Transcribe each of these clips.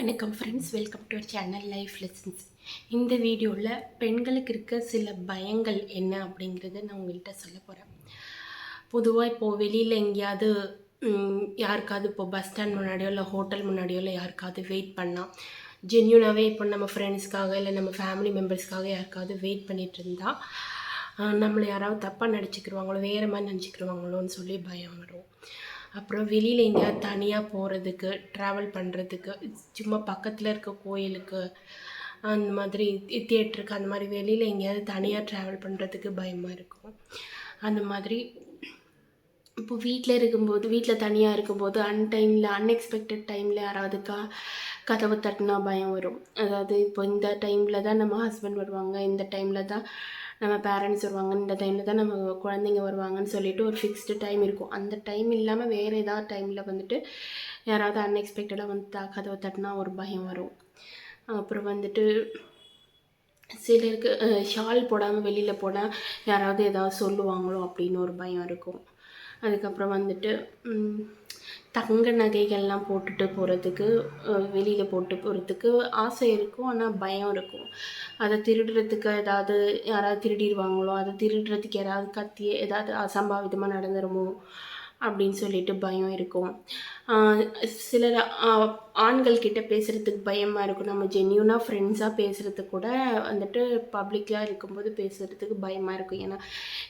வணக்கம் friends welcome to channel life lessons இந்த வீடியோவில் பெண்களுக்கு இருக்க சில பயங்கள் என்ன அப்படிங்கிறத நான் உங்கள்கிட்ட சொல்ல போகிறேன் பொதுவாக இப்போது வெளியில் எங்கேயாவது யாருக்காவது இப்போ பஸ் ஸ்டாண்ட் முன்னாடியோ இல்லை ஹோட்டல் முன்னாடியோ இல்லை யாருக்காவது வெயிட் பண்ணால் ஜென்யூனாகவே இப்போ நம்ம ஃப்ரெண்ட்ஸ்க்காக இல்லை நம்ம ஃபேமிலி மெம்பர்ஸ்க்காக யாருக்காவது வெயிட் பண்ணிட்டு இருந்தால் நம்மளை யாராவது தப்பாக நினச்சிக்கிருவாங்களோ வேறு மாதிரி நினச்சிக்கிருவாங்களோன்னு சொல்லி பயம் வரும். அப்புறம் வெளியில் எங்கேயாவது தனியாக போகிறதுக்கு ட்ராவல் பண்ணுறதுக்கு சும்மா பக்கத்தில் இருக்க கோயிலுக்கு அந்த மாதிரி தியேட்டருக்கு அந்த மாதிரி வெளியில் எங்கேயாவது தனியாக ட்ராவல் பண்ணுறதுக்கு பயமாக இருக்கும். அந்த மாதிரி இப்போ வீட்டில் இருக்கும்போது வீட்டில் தனியாக இருக்கும்போது அன்டைமில் அன்எக்ஸ்பெக்டட் டைமில் யாராவது கா கதவு தட்டினா பயம் வரும். அதாவது இப்போ இந்த டைமில் தான் நம்ம ஹஸ்பண்ட் வருவாங்க இந்த டைமில் தான் நம்ம பேரண்ட்ஸ் வருவாங்க. இந்த டைமில் தான் நம்ம குழந்தைங்க வருவாங்கன்னு சொல்லிட்டு ஒரு ஃபிக்ஸ்டு டைம் இருக்கும். அந்த டைம் இல்லாமல் வேறு ஏதாவது டைமில் வந்துட்டு யாராவது அன்எக்ஸ்பெக்டடாக வந்து த கதவை தட்டினா ஒரு பயம் வரும். அப்புறம் வந்துட்டு சிலருக்கு ஷால் போடாமல் வெளியில் போனால் யாராவது ஏதாவது சொல்லுவாங்களோ அப்படின்னு ஒரு பயம் இருக்கும். அதுக்கப்புறம் வந்துட்டு தங்க நகைகள்லாம் போட்டுட்டு போகிறதுக்கு வெளியில் போட்டு போகிறதுக்கு ஆசை இருக்கும் ஆனால் பயம் இருக்கும். அதை திருடுறதுக்கு ஏதாவது யாராவது திருடிடுவாங்களோ அதை திருடுறதுக்கு யாராவது கத்தி ஏதாவது அசம்பாவிதமாக நடந்துருமோ அப்படின்னு சொல்லிட்டு பயம் இருக்கும். சிலர் ஆண்கள் கிட்ட பேசுகிறதுக்கு பயமாக இருக்கும். நம்ம ஜென்யூனாக ஃப்ரெண்ட்ஸாக பேசுகிறதுக்கு கூட வந்துட்டு பப்ளிக்காக இருக்கும்போது பேசுகிறதுக்கு பயமாக இருக்கும். ஏன்னா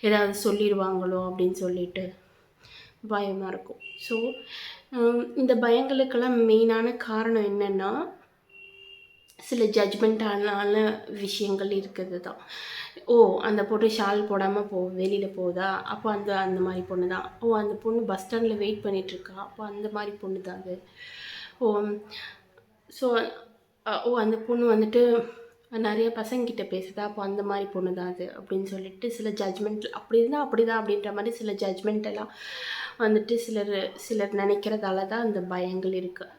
ஏதாவது சொல்லிடுவாங்களோ அப்படின்னு சொல்லிட்டு பயமாக இருக்கும். ஸோ இந்த பயங்களுக்கெல்லாம் மெயினான காரணம் என்னென்னா சில ஜட்ஜ்மெண்ட்டான விஷயங்கள் இருக்கிறது தான் ஓ அந்த பொண்ணு ஷால் போடாமல் போ வெளியில் போகுதா? அப்போ அந்த அந்த மாதிரி பொண்ணு தான் ஓ அந்த பொண்ணு பஸ் ஸ்டாண்டில் வெயிட் பண்ணிகிட்ருக்கா அப்போ அந்த மாதிரி பொண்ணு தான் அது. ஓ ஸோ ஓ அந்த பொண்ணு வந்துட்டு நிறைய பசங்கிட்ட பேசுதா? அப்போ அந்த மாதிரி பொண்ணு தான் அது அப்படின்னு சொல்லிட்டு சில ஜட்ஜ்மெண்ட் அப்படி இருந்தால் அப்படி தான் அப்படின்ற மாதிரி சில ஜட்ஜ்மெண்ட் எல்லாம் வந்துட்டு சிலர் சிலர் நினைக்கிறதால தான் அந்த பயங்கள் இருக்குது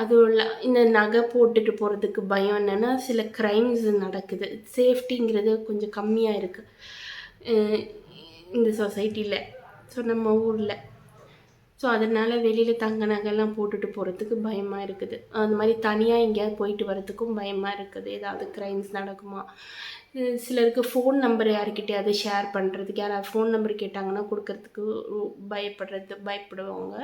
அதுவும் இல்லை இந்த நகை போட்டுட்டு போகிறதுக்கு பயம் என்னென்னா சில க்ரைம்ஸ் நடக்குது. சேஃப்டிங்கிறது கொஞ்சம் கம்மியாக இருக்குது இந்த சொசைட்டியில் ஸோ நம்ம ஊரில். ஸோ அதனால் வெளியில் தங்க நகைலாம் போட்டுட்டு போகிறதுக்கு பயமாக இருக்குது. அந்த மாதிரி தனியாக எங்கேயாவது போயிட்டு வரதுக்கும் பயமாக இருக்குது. ஏதாவது க்ரைம்ஸ் நடக்குமா? சிலருக்கு ஃபோன் நம்பர் யாருக்கிட்டையாவது ஷேர் பண்ணுறதுக்கு யாராவது ஃபோன் நம்பர் கேட்டாங்கன்னா கொடுக்கறதுக்கு பயப்படுறது பயப்படுவாங்க.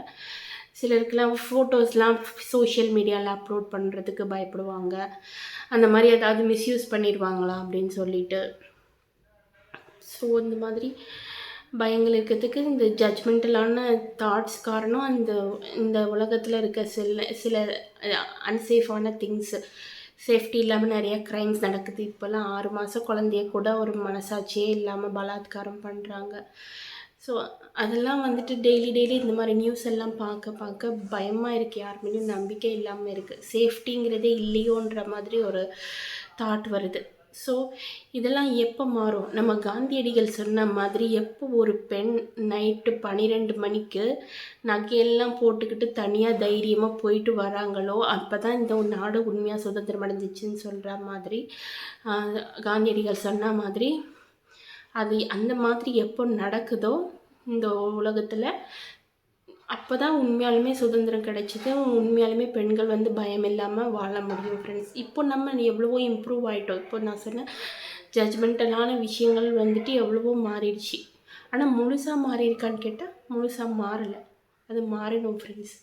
சிலருக்குலாம் ஃபோட்டோஸ்லாம் சோஷியல் மீடியாவில் அப்லோட் பண்ணுறதுக்கு பயப்படுவாங்க. அந்த மாதிரி ஏதாவது மிஸ்யூஸ் பண்ணிடுவாங்களா அப்படின்னு சொல்லிட்டு. ஸோ இந்த மாதிரி பயங்கள் இருக்கிறதுக்கு இந்த ஜட்ஜ்மெண்டலான தாட்ஸ் காரணம் அந்த இந்த உலகத்தில் இருக்க சில சில அன்சேஃபான திங்ஸ் சேஃப்டி இல்லாமல் நிறைய க்ரைம்ஸ் நடக்குது. இப்போல்லாம் ஆறு மாதம் குழந்தைய கூட ஒரு மனசாட்சியே இல்லாமல் பலாத்காரம் பண்ணுறாங்க ஸோ அதெல்லாம் வந்துட்டு டெய்லி டெய்லி இந்த மாதிரி நியூஸ் எல்லாம் பார்க்க பார்க்க பயமாக இருக்குது யார் மேலேயும் நம்பிக்கை இல்லாமல் இருக்குது சேஃப்டிங்கிறதே இல்லையோன்ற மாதிரி ஒரு தாட் வருது. ஸோ இதெல்லாம் எப்போ மாறும்? நம்ம காந்தியடிகள் சொன்ன மாதிரி எப்போ ஒரு பெண் நைட்டு பன்னிரெண்டு மணிக்கு நகையெல்லாம் போட்டுக்கிட்டு தனியாக தைரியமாக போயிட்டு வராங்களோ அப்போ தான் இந்த நாடு உண்மையாக சுதந்திரம் அடைஞ்சிச்சின்னு சொல்கிற மாதிரி காந்தியடிகள் சொன்ன மாதிரி அது அந்த மாதிரி எப்போ நடக்குதோ இந்த உலகத்தில் அப்போ தான் உண்மையாலுமே சுதந்திரம் கிடைச்சிது. உண்மையாலுமே பெண்கள் வந்து பயம் இல்லாமல் வாழ முடியும் ஃப்ரெண்ட்ஸ் இப்போ நம்ம எவ்வளவோ இம்ப்ரூவ் ஆகிட்டோம் இப்போ நான் சொன்ன ஜட்ஜ்மெண்டலான விஷயங்கள் வந்துட்டு எவ்வளவோ மாறிடுச்சு. ஆனால் முழுசாக மாறியிருக்கான்னு கேட்டால் முழுசாக மாறலை. அது மாறணும் ஃப்ரெண்ட்ஸ்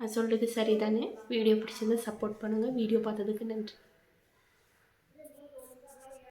நான் சொல்கிறது சரிதானே? வீடியோ பிடிச்சிருந்தா சப்போர்ட் பண்ணுங்கள் வீடியோ பார்த்ததுக்கு நன்றி.